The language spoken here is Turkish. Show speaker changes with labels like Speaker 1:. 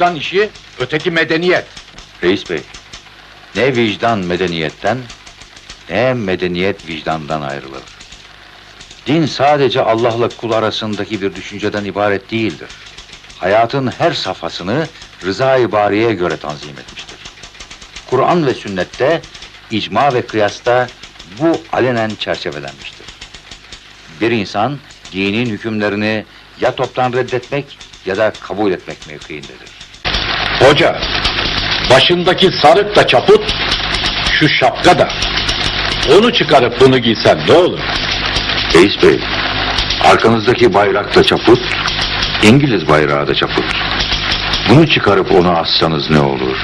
Speaker 1: vicdan işi, öteki medeniyet.
Speaker 2: Reis bey, ne vicdan medeniyetten, ne medeniyet vicdandan ayrılır. Din sadece Allah'la kul arasındaki bir düşünceden ibaret değildir. Hayatın her safhasını rıza-i bariye göre tanzim etmiştir. Kur'an ve sünnette, icma ve kıyasta bu alenen çerçevelenmiştir. Bir insan dinin hükümlerini ya toptan reddetmek ya da kabul etmek mevkiindedir.
Speaker 1: Hoca, başındaki sarık da çaput, şu şapka da. Onu çıkarıp bunu giysen ne olur?
Speaker 2: Reis Bey, arkanızdaki bayrak da çaput, İngiliz bayrağı da çaput. Bunu çıkarıp onu assanız ne olur?